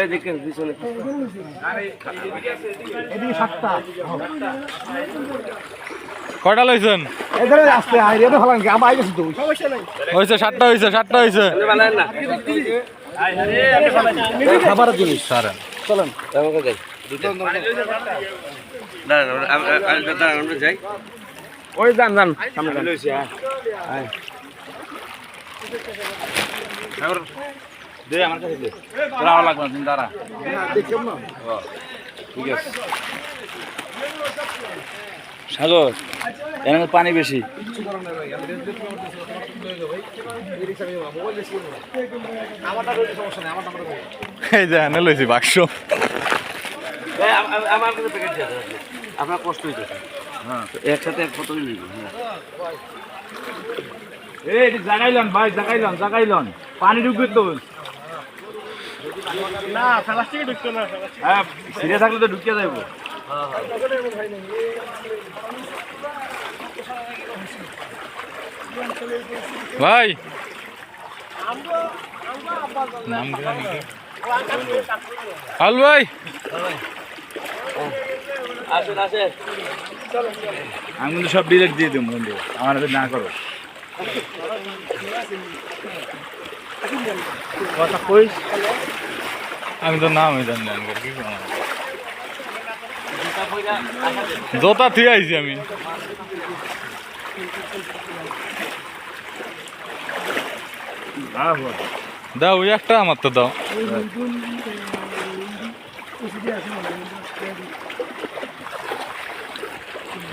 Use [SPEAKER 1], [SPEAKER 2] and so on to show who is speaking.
[SPEAKER 1] এই দেখেন পিছনে
[SPEAKER 2] এদিকে সাতটা।
[SPEAKER 3] কয়টা লইছেন? হয়েছে সাতটা হয়েছে সাতটা হয়েছে
[SPEAKER 1] বানায় না।
[SPEAKER 2] খাবারের জিনিস।
[SPEAKER 3] সারেন।
[SPEAKER 2] চলেন।
[SPEAKER 1] আমরা আমরা যাই। ওই যান যান সামনে যান।
[SPEAKER 3] দে আমার কাছে দে। তোরা আমার লাগবে না তুমি দাঁড়া। ঠিক আছে। সাগর এর পানি বেশি। এই যে এনে লইছি বাক্স।
[SPEAKER 1] এই, আম- আম- আমার কাছে প্যাকেট দিয়ে আপনার কষ্ট হইতেছে। হ্যাঁ একসাথে এক বোতল নিবি হ্যাঁ।
[SPEAKER 3] এই জাগাইলন ভাই জাগাইলন জাগাইলন। পানি ঢুকবে তো।
[SPEAKER 2] না প্লাস্টিকে ঢুকতো না
[SPEAKER 3] হ্যাঁ ছিঁড়ে থাকলে তো ঢুকে যাব ভাই। হাল ভাই। আমি কিন্তু সব ডিরেক্ট দিয়ে দেবো বন্ধু। আমার হাতে না করো। কথা কইস। আমি তো নাম জানি জোতা থুয়ে আইছি আমি। দাও ওই একটা আমার তো দাও।